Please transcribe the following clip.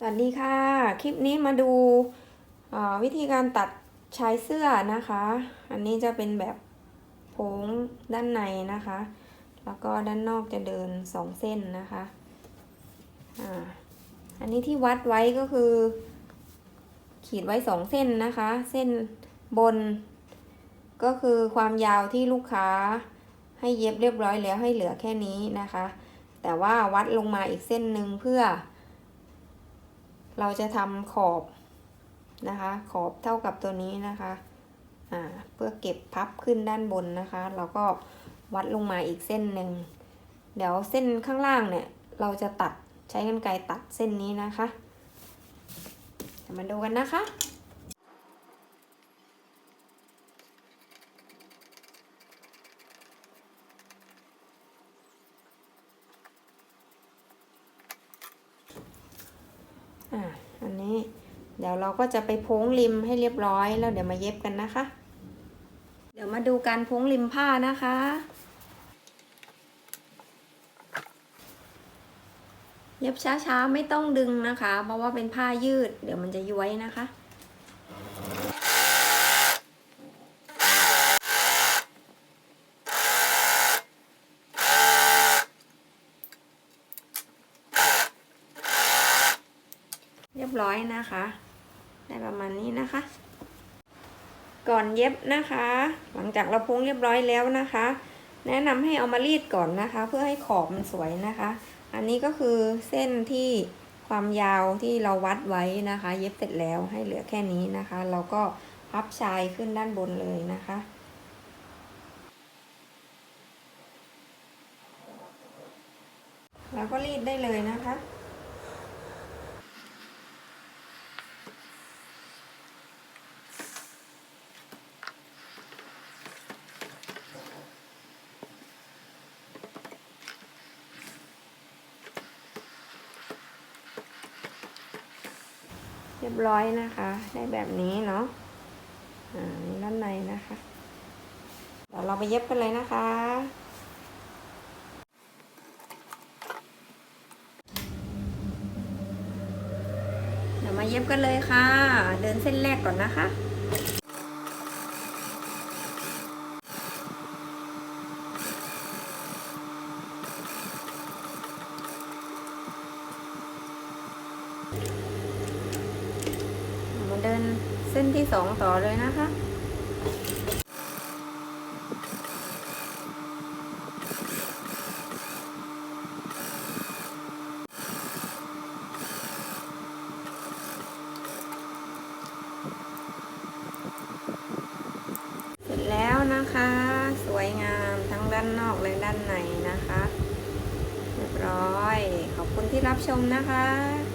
สวัสดีค่ะ คลิปนี้มาดูวิธีการตัดชายเสื้อนะคะ อันนี้จะเป็นแบบโพงด้านในนะคะ แล้วก็ด้านนอกจะเดินสองเส้นนะคะอ่าอันนี้ที่วัดไว้ก็คือ ขีดไว้สองเส้นนะคะ เส้นบน ก็คือความยาวที่ลูกค้าให้เย็บเรียบร้อยแล้วให้เหลือแค่นี้นะคะ แต่ว่าวัดลงมาอีกเส้นหนึ่งเพื่อ เราจะทำขอบนะคะ ขอบเท่ากับตัวนี้นะคะอ่าเพื่อเก็บพับขึ้นด้านบนนะคะ เราก็วัดลงมาอีกเส้นหนึ่ง เดี๋ยวเส้นข้างล่างเนี่ย เราจะตัดใช้กรรไกรตัดเส้นนี้นะคะ มาดูกันนะคะ อ่า อันนี้ เดี๋ยวเราก็จะไปโพ้งริมให้เรียบร้อยแล้วเดี๋ยวมาเย็บกันนะคะ เดี๋ยวมาดูการโพ้งริมผ้านะคะ เย็บช้าๆไม่ต้องดึงนะคะ เพราะว่าเป็นผ้ายืด เดี๋ยวมันจะย้วยนะคะเรียบร้อยนะคะ ได้ประมาณนี้นะคะ ก่อนเย็บนะคะ หลังจากเราพุงเรียบร้อยแล้วนะคะ แนะนำให้เอามารีดก่อนนะคะ เพื่อให้ขอบมันสวยนะคะ อันนี้ก็คือเส้นที่ความยาวที่เราวัดไว้นะคะ เย็บเสร็จแล้วให้เหลือแค่นี้นะคะ เราก็พับชายขึ้นด้านบนเลยนะคะแล้วก็รีดได้เลยนะคะ รียบร้อยนะคะ ได้แบบนี้เนาะอ่านี่ด้านในนะคะ เดี๋ยวเราไปเย็บกันเลยนะคะเดี๋ยวมาเย็บกันเลยค่ะ เดินเส้นแรกก่อนนะคะมา เดินเส้นที่สองต่อเลยนะคะเสร็จแล้วนะคะ สวยงามทั้งด้านนอกและด้านในนะคะ เรียบร้อย ขอบคุณที่รับชมนะคะ